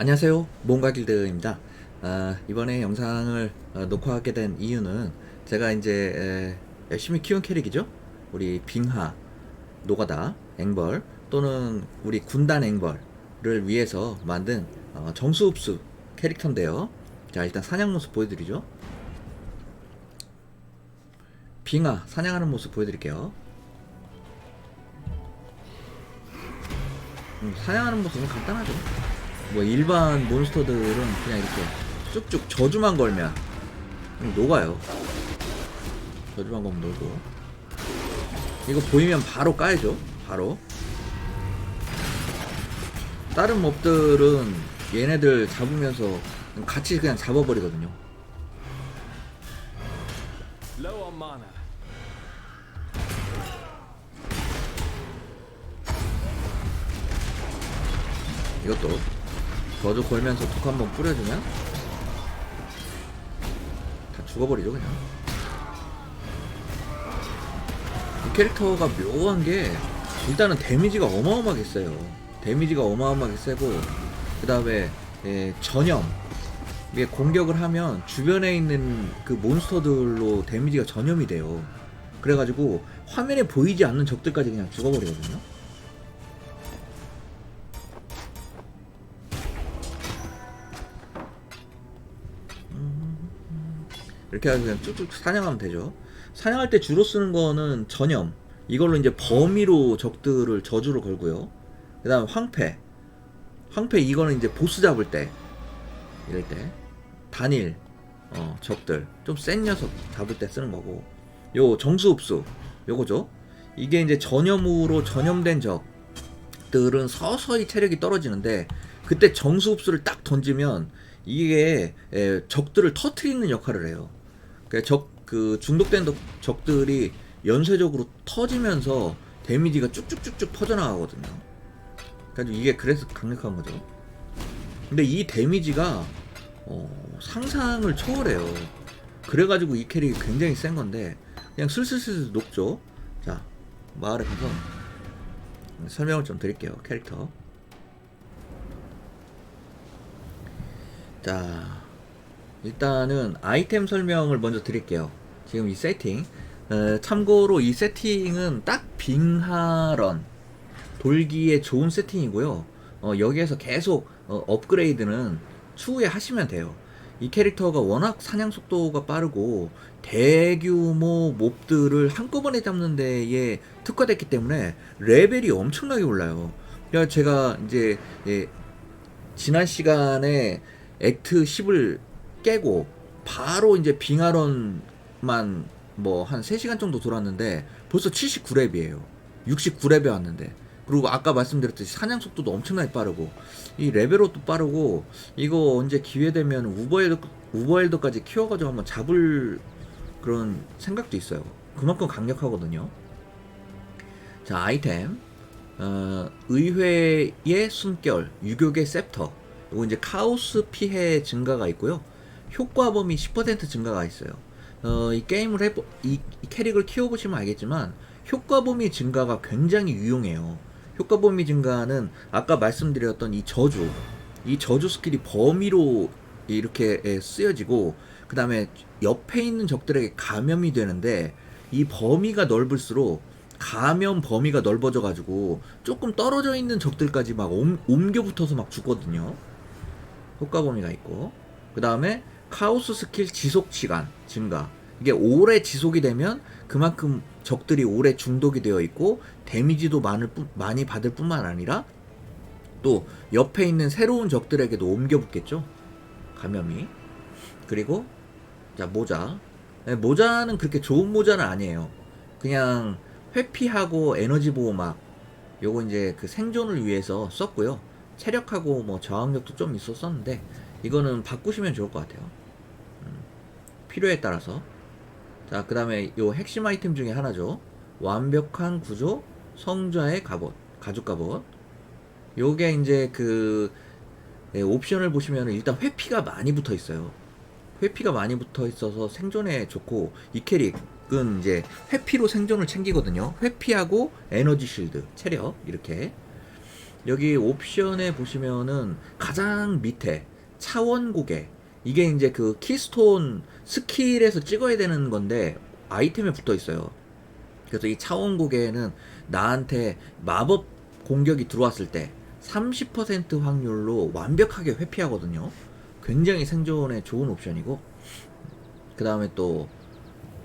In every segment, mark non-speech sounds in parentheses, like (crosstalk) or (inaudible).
안녕하세요. 몽가길드입니다. 아, 이번에 영상을 어, 녹화하게 된 이유는 제가 이제 에, 열심히 키운 캐릭이죠? 우리 빙하 노가다 앵벌 또는 우리 군단 앵벌을 위해서 만든 어, 정수흡수 캐릭터인데요. 자 일단 사냥 모습 보여드리죠. 빙하 사냥하는 모습 보여드릴게요. 음, 사냥하는 모습은 간단하죠 뭐 일반 몬스터들은 그냥 이렇게 쭉쭉 저주만 걸면 녹아요. 저주만 걸면 녹고 이거 보이면 바로 까야죠. 바로 다른 몹들은 얘네들 잡으면서 같이 그냥 잡아버리거든요. 이것도 저주 걸면서 독 한 번 뿌려주면 다 죽어버리죠 그냥. 이 캐릭터가 묘한 게 일단은 데미지가 어마어마하게 세요. 데미지가 어마어마하게 세고 그 다음에 전염. 이게 공격을 하면 주변에 있는 그 몬스터들로 데미지가 전염이 돼요. 그래가지고 화면에 보이지 않는 적들까지 그냥 죽어버리거든요 이렇게 해서 그냥 쭉쭉 사냥하면 되죠. 사냥할 때 주로 쓰는 거는 전염. 이걸로 이제 범위로 적들을 저주를 걸고요. 그 다음 황패. 황패 이거는 이제 보스 잡을 때. 이럴 때. 단일. 어, 적들. 좀 센 녀석 잡을 때 쓰는 거고. 요 정수흡수. 요거죠. 이게 이제 전염으로 전염된 적들은 서서히 체력이 떨어지는데 그때 정수흡수를 딱 던지면 이게 에, 적들을 터트리는 역할을 해요. 그러니까 적, 그 중독된 덕- 적들이 연쇄적으로 터지면서 데미지가 쭉쭉쭉쭉 퍼져나가거든요. 그러니까 이게 그래서 강력한 거죠. 근데 이 데미지가 어, 상상을 초월해요. 그래가지고 이 캐릭이 굉장히 센 건데 그냥 슬슬슬 녹죠. 자 마을에 가서 설명을 좀 드릴게요. 캐릭터. 자, 일단은 아이템 설명을 먼저 드릴게요. 지금 이 세팅. 어, 참고로 이 세팅은 딱 빙하런 돌기에 좋은 세팅이고요. 어, 여기에서 계속 어, 업그레이드는 추후에 하시면 돼요. 이 캐릭터가 워낙 사냥 속도가 빠르고 대규모 몹들을 한꺼번에 잡는 데에 특화됐기 때문에 레벨이 엄청나게 올라요. 그러니까 제가 이제 예, 지난 시간에 액트 10을 깨고 바로 이제 빙하런만 뭐 한 3시간 정도 돌았는데 벌써 79렙이에요. 69렙에 왔는데 그리고 아까 말씀드렸듯이 사냥 속도도 엄청나게 빠르고 이 레벨업도 빠르고 이거 언제 기회 되면 우버헬드 우버헬드까지 키워가지고 한번 잡을 그런 생각도 있어요. 그만큼 강력하거든요. 자 아이템 어, 의회의 숨결 유격의 셉터 이거 이제 카오스 피해 증가가 있고요. 효과 범위 10% 증가가 있어요. 어, 이 게임을 해보, 이, 이 캐릭을 키워보시면 알겠지만, 효과 범위 증가가 굉장히 유용해요. 효과 범위 증가는 아까 말씀드렸던 이 저주, 이 저주 스킬이 범위로 이렇게 에, 쓰여지고, 그 다음에 옆에 있는 적들에게 감염이 되는데, 이 범위가 넓을수록 감염 범위가 넓어져 가지고, 조금 떨어져 있는 적들까지 막 옮, 옮겨 붙어서 막 죽거든요. 효과 범위가 있고 그 다음에 카오스 스킬 지속 시간 증가. 이게 오래 지속이 되면 그만큼 적들이 오래 중독이 되어 있고 데미지도 많을 뿐, 많이 받을 뿐만 아니라 또 옆에 있는 새로운 적들에게도 옮겨 붙겠죠? 감염이. 그리고 자 모자. 네, 모자는 그렇게 좋은 모자는 아니에요. 그냥 회피하고 에너지 보호막 요거 이제 그 생존을 위해서 썼고요. 체력하고 뭐 저항력도 좀 있었었는데 이거는 바꾸시면 좋을 것 같아요. 음, 필요에 따라서 자 그 다음에 요 핵심 아이템 중에 하나죠. 완벽한 구조 성자의 갑옷 가죽 갑옷 요게 이제 그 예, 옵션을 보시면 일단 회피가 많이 붙어 있어요. 회피가 많이 붙어 있어서 생존에 좋고 이 캐릭은 이제 회피로 생존을 챙기거든요. 회피하고 에너지 실드 체력 이렇게 여기 옵션에 보시면은 가장 밑에 차원 고개 이게 이제 그 키스톤 스킬에서 찍어야 되는 건데 아이템에 붙어 있어요. 그래서 이 차원 고개는 나한테 마법 공격이 들어왔을 때 30% 확률로 완벽하게 회피하거든요. 굉장히 생존에 좋은 옵션이고 그 다음에 또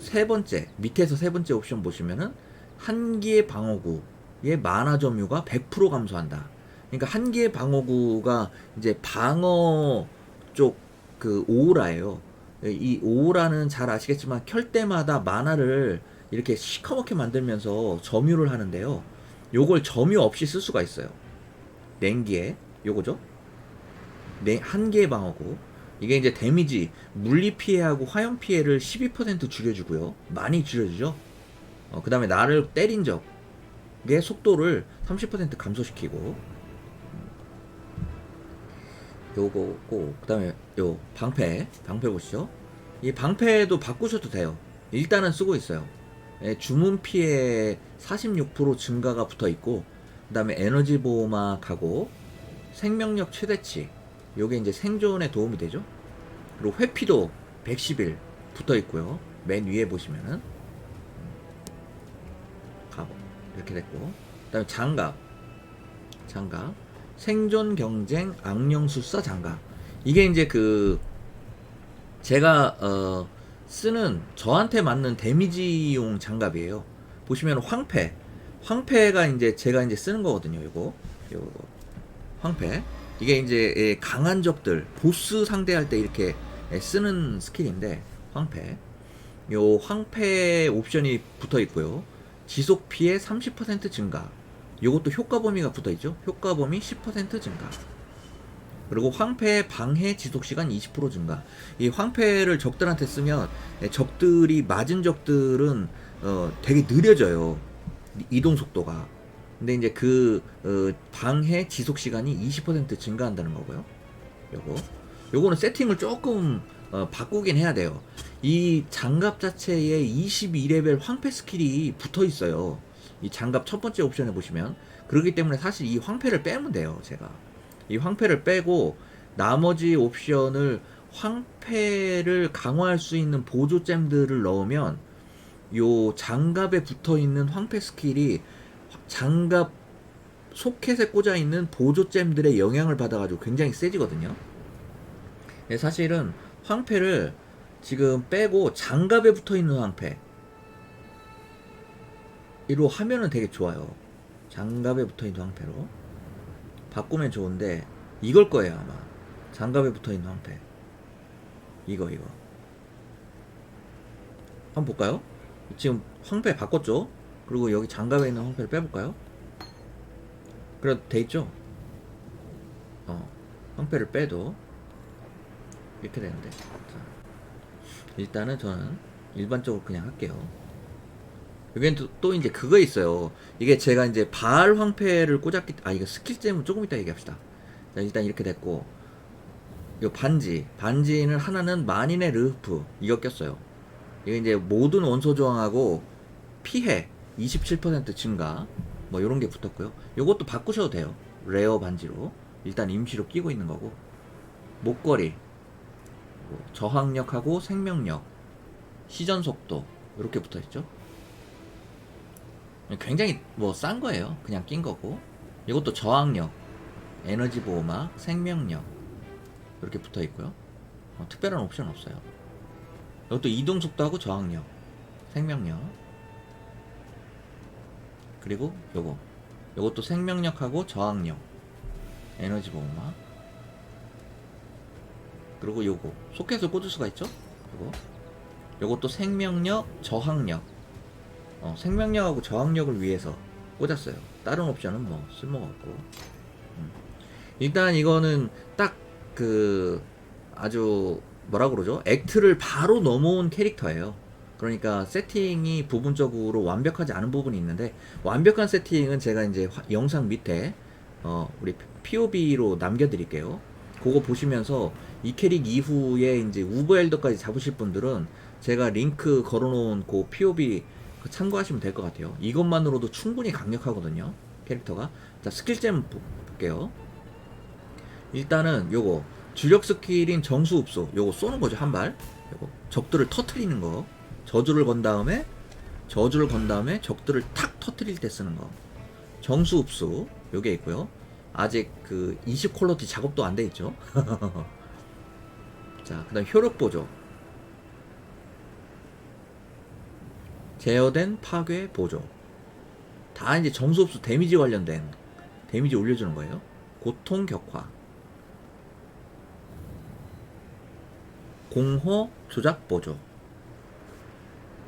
세 번째 밑에서 세 번째 옵션 보시면은 한기의 방어구의 만화 점유가 100% 감소한다. 그러니까 한기의 방어구가 이제 방어 쪽 그 오라예요. 이 오라는 잘 아시겠지만 켤 때마다 만화를 이렇게 시커멓게 만들면서 점유를 하는데요. 요걸 점유 없이 쓸 수가 있어요. 냉기에 요거죠. 네, 한 개의 방어구. 이게 이제 데미지, 물리 피해하고 화염 피해를 12% 줄여주고요. 많이 줄여주죠. 어, 그 다음에 나를 때린 적의 속도를 30% 감소시키고. 요거고, 그 다음에 요 방패, 방패 보시죠. 이 방패도 바꾸셔도 돼요. 일단은 쓰고 있어요. 예, 주문 피해 46% 증가가 붙어 있고, 그 다음에 에너지 보호막하고 생명력 최대치 요게 이제 생존에 도움이 되죠 그리고 회피도 110일 붙어 있고요 맨 위에 보시면은 가보 이렇게 됐고 그 다음에 장갑 장갑 생존 경쟁 악령 술사 장갑 이게 이제 그 제가 어 쓰는 저한테 맞는 데미지용 장갑이에요 보시면 황패 황패가 이제 제가 이제 쓰는 거거든요. 요거 요거 황패 이게 이제 예, 강한 적들 보스 상대할 때 이렇게 예, 쓰는 스킬인데 황패 요 황패 옵션이 붙어 있고요. 지속 피해 30% 증가. 요것도 효과 범위가 붙어 있죠. 효과 범위 10% 증가. 그리고 황폐 방해 지속 시간 20% 증가. 이 황폐를 적들한테 쓰면 예, 적들이 맞은 적들은 어, 되게 느려져요. 이- 이동 속도가. 근데 이제 그 어, 방해 지속 시간이 20% 증가한다는 거고요. 요거. 요거는 세팅을 조금 어, 바꾸긴 해야 돼요. 이 장갑 자체에 22레벨 황폐 스킬이 붙어 있어요. 이 장갑 첫 번째 옵션에 보시면 그렇기 때문에 사실 이 황폐를 빼면 돼요. 제가 이 황폐를 빼고 나머지 옵션을 황폐를 강화할 수 있는 보조잼들을 넣으면 요 장갑에 붙어 있는 황폐 스킬이 장갑 소켓에 꽂아 있는 보조잼들의 영향을 받아가지고 굉장히 세지거든요. 예, 사실은 황폐를 지금 빼고 장갑에 붙어 있는 황폐 이로 하면은 되게 좋아요. 장갑에 붙어 있는 황폐로 바꾸면 좋은데 이걸 거예요 아마 장갑에 붙어 있는 황폐 이거 이거 한번 볼까요? 지금 황폐 바꿨죠? 그리고 여기 장갑에 있는 황폐를 빼볼까요? 그래도 돼 있죠? 어 황폐를 빼도 이렇게 되는데 자, 일단은 저는 일반적으로 그냥 할게요 여기는 또, 또 이제 그거 있어요. 이게 제가 이제 바알 황폐를 꽂았기 아 이거 스킬잼은 조금 이따 얘기합시다. 자 일단 이렇게 됐고 요 반지. 반지는 하나는 만인의 르프. 이거 꼈어요. 이게 이제 모든 원소 저항하고 피해 27% 증가. 뭐 요런 게 붙었고요. 요것도 바꾸셔도 돼요. 레어 반지로. 일단 임시로 끼고 있는 거고. 목걸이. 뭐 저항력하고 생명력. 시전 속도. 이렇게 붙어 있죠 굉장히 뭐 싼 거예요. 그냥 낀 거고. 이것도 저항력 에너지 보호막 생명력 이렇게 붙어 있고요. 어, 특별한 옵션 없어요. 이것도 이동 속도하고 저항력 생명력. 그리고 요거. 요것도 생명력하고 저항력 에너지 보호막. 그리고 요거. 소켓을 꽂을 수가 있죠? 요거. 요것도 생명력 저항력 어, 생명력하고 저항력을 위해서 꽂았어요 다른 옵션은 뭐 쓸모가 없고 음. 일단 이거는 딱 그 아주 뭐라 그러죠 액트를 바로 넘어온 캐릭터예요 그러니까 세팅이 부분적으로 완벽하지 않은 부분이 있는데 완벽한 세팅은 제가 이제 화- 영상 밑에 어 우리 POB로 남겨드릴게요. 그거 보시면서 이 캐릭 이후에 이제 우버 엘더까지 잡으실 분들은 제가 링크 걸어놓은 그 POB 그 참고하시면 될 것 같아요. 이것만으로도 충분히 강력하거든요. 캐릭터가. 자 스킬잼 보- 볼게요. 일단은 요거 주력 스킬인 정수 흡수 요거 쏘는 거죠 한 발. 요거 적들을 터트리는 거. 저주를 건 다음에 저주를 건 다음에 적들을 탁 터트릴 때 쓰는 거. 정수 흡수 요게 있고요. 아직 그 20 퀄러티 작업도 안 돼 있죠. (laughs) 자, 그다음 효력 보조. 제어된 파괴 보조. 다 이제 정수흡수 데미지 관련된 데미지 올려주는 거예요. 고통 격화. 공허 조작 보조.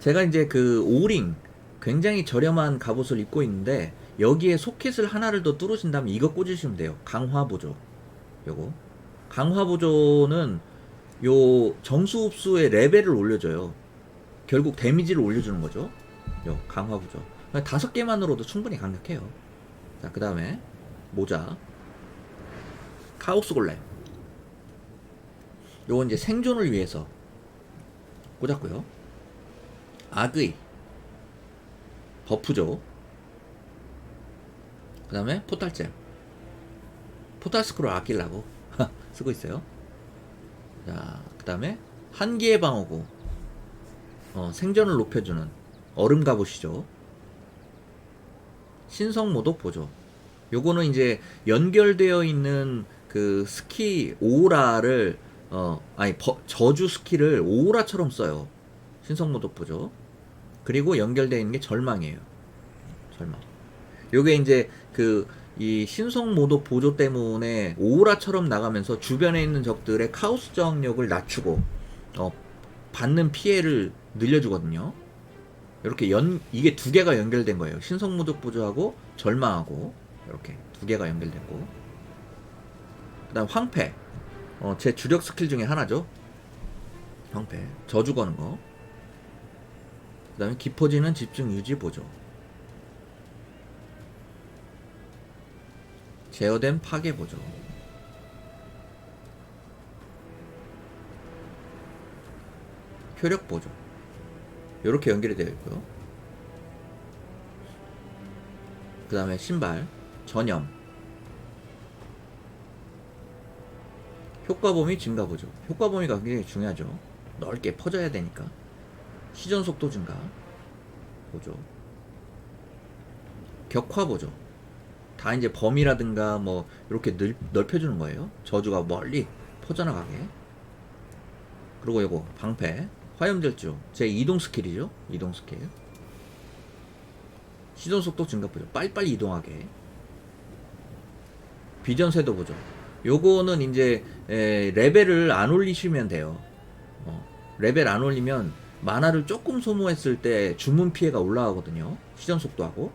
제가 이제 그 오링 굉장히 저렴한 갑옷을 입고 있는데 여기에 소켓을 하나를 더 뚫으신다면 이거 꽂으시면 돼요. 강화 보조. 요거. 강화 보조는 요 정수 흡수의 레벨을 올려줘요. 결국 데미지를 올려주는 거죠. 요 강화 보조. 다섯 개만으로도 충분히 강력해요. 자, 그 다음에 모자. 카오스 골렘. 요건 이제 생존을 위해서 꽂았고요. 악의. 버프죠. 그 다음에 포탈잼. 포탈 스크롤 아끼려고 (laughs) 쓰고 있어요. 자, 그 다음에 한기의 방어구. 어, 생존을 높여주는 얼음 갑옷이죠. 신성 모독 보조. 요거는 이제 연결되어 있는 그 스키 오라를 어 아니 버- 저주 스킬을 오라처럼 써요. 신성 모독 보조. 그리고 연결되어 있는 게 절망이에요. 절망. 요게 이제 그 이 신성 모독 보조 때문에 오라처럼 나가면서 주변에 있는 적들의 카오스 저항력을 낮추고 어 받는 피해를 늘려주거든요. 이렇게 연 이게 두 개가 연결된 거예요. 신성 모독 보조하고 절망하고 이렇게 두 개가 연결됐고 그다음 황폐 어, 제 주력 스킬 중에 하나죠. 황폐 저주 거는 거. 그다음에 깊어지는 집중 유지 보조. 제어된 파괴 보조. 효력 보조. 이렇게 연결이 되어 있고요. 그 다음에 신발, 전염, 효과 범위 증가 보조. 효과 범위가 굉장히 중요하죠. 넓게 퍼져야 되니까. 시전 속도 증가 보조. 격화 보조. 다 이제 범위라든가 뭐 이렇게 늘, 넓혀주는 거예요. 저주가 멀리 퍼져나가게. 그리고 이거 방패, 화염절주, 제 이동 스킬이죠. 이동 스킬. 시전 속도 증가 보죠. 빨리빨리 이동하게. 비전 쇄도 보죠. 요거는 이제 에, 레벨을 안 올리시면 돼요. 어, 레벨 안 올리면 만화를 조금 소모했을 때 주문 피해가 올라가거든요. 시전 속도하고.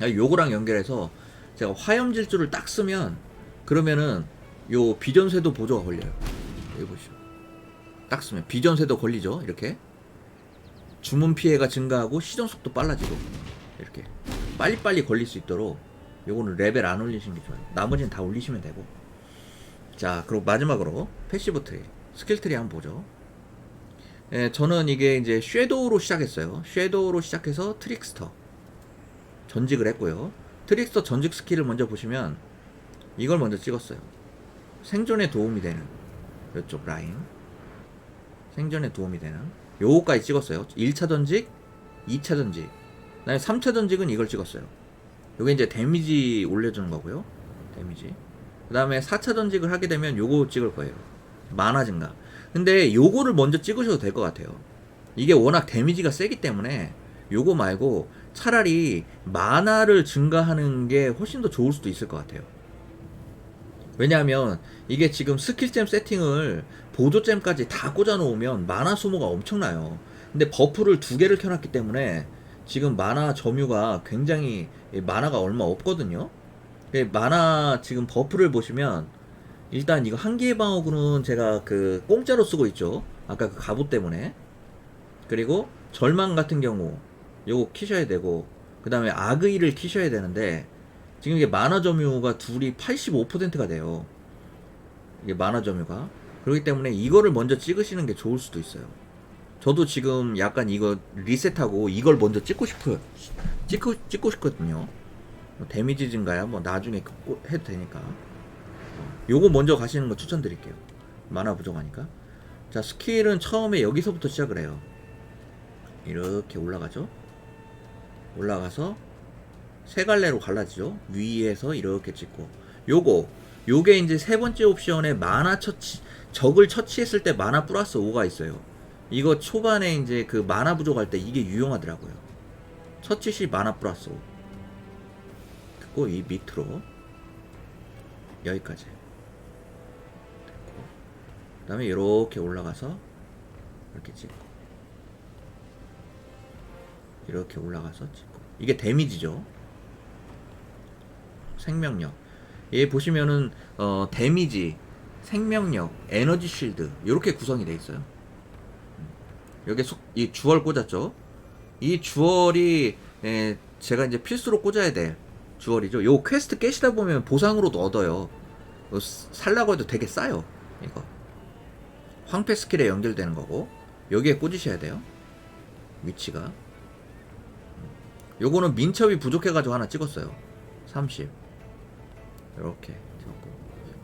아, 요거랑 연결해서 제가 화염 질주를 딱 쓰면 그러면은 요 비전쇄도 보조가 걸려요. 여기 보시죠. 딱 쓰면 비전쇄도 걸리죠. 이렇게 주문 피해가 증가하고 시전 속도 빨라지고 이렇게 빨리빨리 걸릴 수 있도록 요거는 레벨 안 올리시는 게 좋아요. 나머지는 다 올리시면 되고. 자, 그리고 마지막으로 패시브 트리, 스킬 트리 한번 보죠. 예, 저는 이게 이제 섀도우로 시작했어요. 섀도우로 시작해서 트릭스터 전직을 했고요. 트릭스터 전직 스킬을 먼저 보시면 이걸 먼저 찍었어요. 생존에 도움이 되는 이쪽 라인. 생존에 도움이 되는 요거까지 찍었어요. 1차 전직, 2차 전직. 그다음에 3차 전직은 이걸 찍었어요. 요게 이제 데미지 올려주는 거고요. 데미지. 그 다음에 4차 전직을 하게 되면 요거 찍을 거예요. 만화 증가. 근데 요거를 먼저 찍으셔도 될 것 같아요. 이게 워낙 데미지가 세기 때문에 요거 말고 차라리 만화를 증가하는 게 훨씬 더 좋을 수도 있을 것 같아요. 왜냐하면 이게 지금 스킬잼 세팅을 보조잼까지 다 꽂아 놓으면 만화 소모가 엄청나요. 근데 버프를 두 개를 켜놨기 때문에 지금 만화 점유가 굉장히 만화가 얼마 없거든요. 예, 만화 지금 버프를 보시면 일단 이거 한기의 방어구는 제가 그 공짜로 쓰고 있죠. 아까 그 갑옷 때문에. 그리고 절망 같은 경우 요거 키셔야 되고 그 다음에 악의를 키셔야 되는데 지금 이게 만화 점유가 둘이 85%가 돼요. 이게 만화 점유가. 그렇기 때문에 이거를 먼저 찍으시는 게 좋을 수도 있어요. 저도 지금 약간 이거 리셋하고 이걸 먼저 찍고 싶어요. 찍고, 찍고 싶거든요. 뭐 데미지 증가야 뭐 나중에 해도 되니까 어, 요거 먼저 가시는 거 추천드릴게요 만화 부족하니까 자 스킬은 처음에 여기서부터 시작을 해요 이렇게 올라가죠 올라가서 세 갈래로 갈라지죠. 위에서 이렇게 찍고. 요거 요게 이제 세 번째 옵션에 만화 처치 적을 처치했을 때 만화 플러스 5가 있어요. 이거 초반에 이제 그 만화 부족할 때 이게 유용하더라고요. 처치 시 만화 플러스 5 그리고 이 밑으로 여기까지. 그 다음에 이렇게 올라가서 이렇게 찍고. 이렇게 올라가서 찍고. 이게 데미지죠 생명력. 얘 보시면은 어 데미지 생명력 에너지 쉴드 이렇게 구성이 돼 있어요. 음. 여기 속, 이 주얼 꽂았죠? 이 주얼이 에, 제가 이제 필수로 꽂아야 될 주얼이죠. 요 퀘스트 깨시다 보면 보상으로도 얻어요. 살라고 해도 되게 싸요 이거. 황폐 스킬에 연결되는 거고 여기에 꽂으셔야 돼요. 위치가. 요거는 민첩이 부족해가지고 하나 찍었어요. 30 이렇게 찍었고.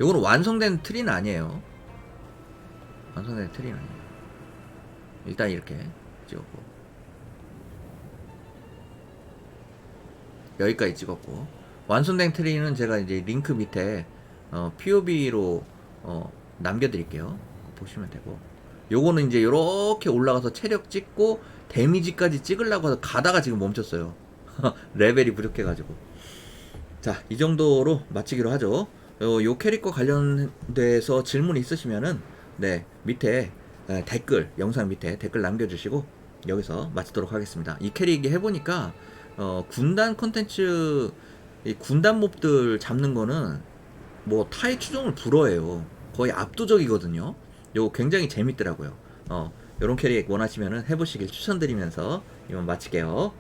요거는 완성된 트리는 아니에요. 완성된 트리는 아니에요. 일단 이렇게 찍었고. 여기까지 찍었고. 완성된 트리는 제가 이제 링크 밑에 어, POB로 어, 남겨드릴게요. 보시면 되고. 요거는 이제 이렇게 올라가서 체력 찍고 데미지까지 찍으려고 해서 가다가 지금 멈췄어요. (laughs) 레벨이 부족해가지고 자 이 정도로 마치기로 하죠. 요, 요 캐릭터 관련돼서 질문 있으시면은 네 밑에 에, 댓글 영상 밑에 댓글 남겨주시고 여기서 마치도록 하겠습니다. 이 캐릭이 해보니까 어, 군단 콘텐츠 이 군단 몹들 잡는 거는 뭐 타의 추종을 불허해요. 거의 압도적이거든요. 요거 굉장히 재밌더라고요. 어 요런 캐릭 원하시면은 해보시길 추천드리면서 이만 마칠게요